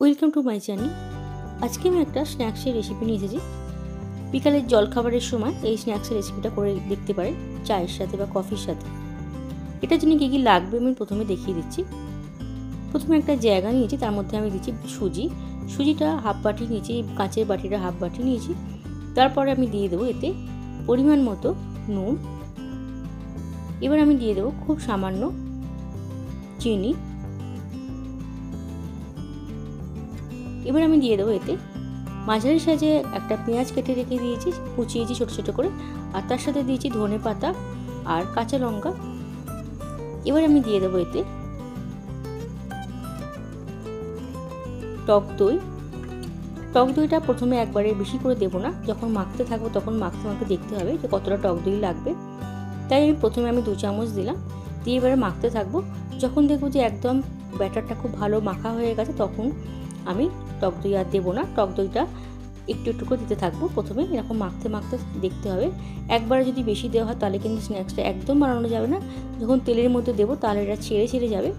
Welcome to my channel আজকে আমি একটা স্ন্যাক্সের রেসিপি নিয়ে এসেছি। বিকালের জলখাবারের সময় এই স্ন্যাক্সের রেসিপিটা করে দেখতে পারেন, চায়ের সাথে বা কফির সাথে। এটার জন্য কী কী লাগবে আমি প্রথমে দেখিয়ে দিচ্ছি। প্রথমে একটা জায়গা নিয়েছি, তার মধ্যে আমি দিচ্ছি সুজি। সুজিটা হাফ বাটি নিয়েছি, কাঁচের বাটিটা হাফ বাটি নিয়েছি। তারপরে আমি দিয়ে দেবো এতে পরিমাণ মতো নুন। এবার আমি দিয়ে দেবো খুব সামান্য চিনি। এবার আমি দিয়ে দেবো এতে মাঝারি সাজে একটা পেঁয়াজ কেটে রেখে দিয়েছি কুচিয়েছি ছোটো ছোটো করে, আর তার সাথে দিয়েছি ধনে পাতা আর কাঁচা লঙ্কা। এবার আমি দিয়ে দেবো এতে টক দই। টক দইটা প্রথমে একবারে বেশি করে দেবো না, যখন মাখতে থাকব তখন মাখতে মাখতে দেখতে হবে যে কতটা টক দই লাগবে। তাই আমি প্রথমে আমি দু চামচ দিলাম, দিয়ে এবারে মাখতে থাকব। যখন দেখব যে একদম ব্যাটারটা খুব ভালো মাখা হয়ে গেছে, তখন আমি টক দই আর দেবো না। টক দইটা একটু একটু করে দিতে থাকব। প্রথমে এরকম মাখতে মাখতে দেখতে হবে। একবারে যদি বেশি দেওয়া হয় তাহলে কিন্তু স্ন্যাক্সটা একদম বানানো যাবে না। যখন তেলের মধ্যে দেবো তাহলে এটা ছেড়ে ছেড়ে যাবে।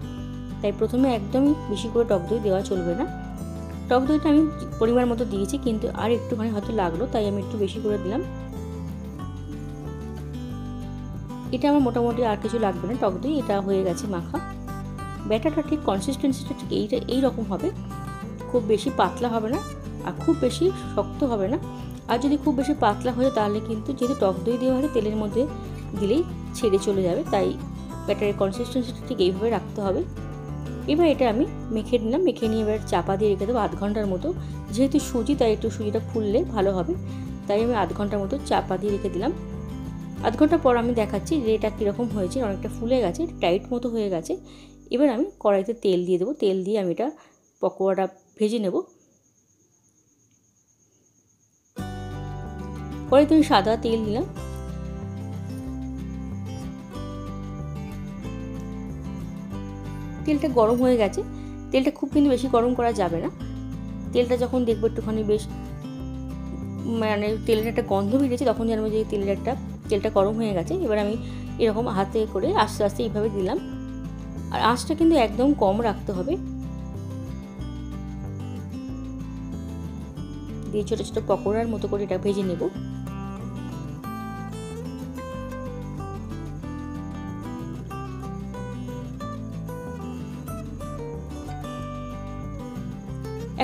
তাই প্রথমে একদমই বেশি করে টক দই দেওয়া চলবে না। টক দইটা আমি পরিমাণ মতো দিয়েছি কিন্তু আর একটুখানি হয়তো লাগল, তাই আমি একটু বেশি করে দিলাম। এটা আমার মোটামুটি আর কিছু লাগবে না। টক দই এটা হয়ে গেছে মাখা। ব্যাটারটা ঠিক কনসিস্টেন্সিটা ঠিক এইটা এইরকম হবে। খুব বেশি পাতলা হবে না আর খুব বেশি শক্ত হবে না। আর যদি খুব বেশি পাতলা হয়ে তাহলে কিন্তু যেহেতু টক দই দেওয়া হয় তেলের মধ্যে দিলেই ছেড়ে চলে যাবে, তাই ব্যাটারের কনসিস্টেন্সিটা ঠিক এইভাবে রাখতে হবে। এবার এটা আমি মেখে নিলাম, মেখে নিয়ে এবার চাপা দিয়ে রেখে দেবো আধ ঘণ্টার মতো। যেহেতু সুজি, তাই একটু সুজিটা ফুললে ভালো হবে, তাই আমি আধ ঘণ্টার মতো চাপা দিয়ে রেখে দিলাম। আধ ঘণ্টা পর আমি দেখাচ্ছি যে এটা কীরকম হয়েছে, অনেকটা ফুলে গেছে টাইট মতো হয়ে গেছে। এবার আমি কড়াইতে তেল দিয়ে দেবো, তেল দিয়ে আমি এটা পকোড়াটা ভেজে নেব। পরে তুমি সাদা তেল দিলাম। তেলটা গরম হয়ে গেছে। তেলটা খুব কিন্তু বেশি গরম করা যাবে না। তেলটা যখন দেখব একটুখানি বেশ মানে তেলের একটা গন্ধ বেরিয়েছে, তখন জানব যে তেলের একটা, তেলটা গরম হয়ে গেছে, এবার আমি এরকম হাতে করে আস্তে আস্তে এইভাবে দিলাম। আর আঁচটা কিন্তু একদম কম রাখতে হবে। দিয়ে ছোটো ছোটো পকোড়ার মতো করে এটা ভেজে নেব।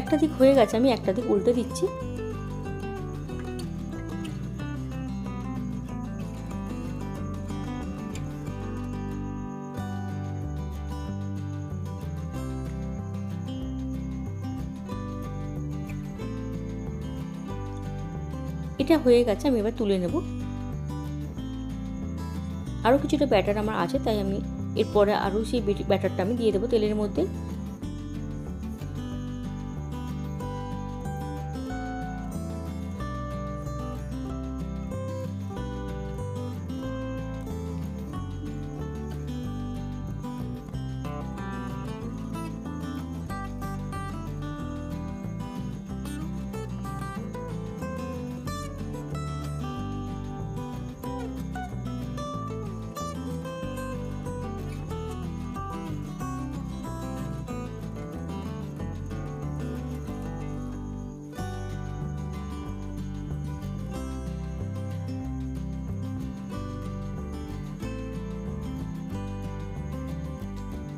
একটা দিক হয়ে গেছে, আমি একটা দিক উল্টে দিচ্ছি। এটা হয়ে গেছে, আমি এবার তুলে নেব। আরও কিছুটা ব্যাটার আমার আছে, তাই আমি এরপরে আরও সেই ব্যাটারটা আমি দিয়ে দেবো তেলের মধ্যে।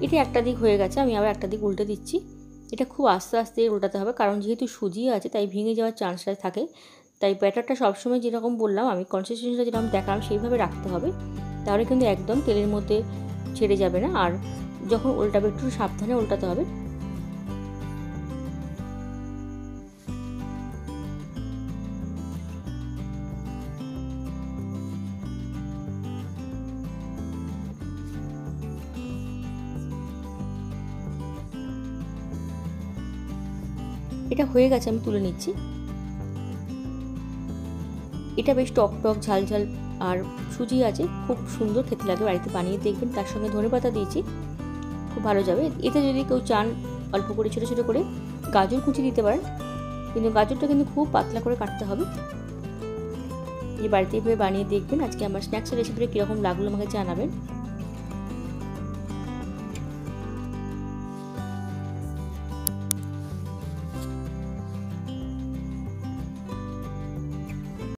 এটা একটা দিক হয়ে গেছে, আমি আবার একটা দিক উল্টে দিচ্ছি। এটা খুব আস্তে আস্তে উল্টাতে হবে, কারণ যেহেতু সুজি আছে, তাই ভেঙে যাওয়ার চান্সটা থাকে। তাই ব্যাটারটা সবসময় যেরকম বললাম, আমি কনসিস্টেন্সিটা যেরকম দেখালাম, সেইভাবে রাখতে হবে। তাহলে কিন্তু একদম তেলের মধ্যে ছেড়ে যাবে না। আর যখন উল্টাবে, একটু সাবধানে উল্টাতে হবে। এটা হয়ে গেছে, আমি তুলে নিচ্ছি। এটা বেশ টক টক, ঝাল ঝাল আর সুজি আছে, খুব সুন্দর খেতে লাগে বাড়িতে বানিয়ে দেখবেন, তার সঙ্গে ধনে পাতা দিয়েছি, খুব ভালো যাবে। এতে যদি কেউ চান অল্প করে, ছোটো ছোটো করে গাজর কুচি দিতে পারেন, কিন্তু গাজরটা কিন্তু খুব পাতলা করে কাটতে হবে। যে বাড়িতে এভাবে বানিয়ে দেখবেন, আজকে আমার স্ন্যাক্সের রেসিপিটা কীরকম লাগল আমাকে জানাবেন।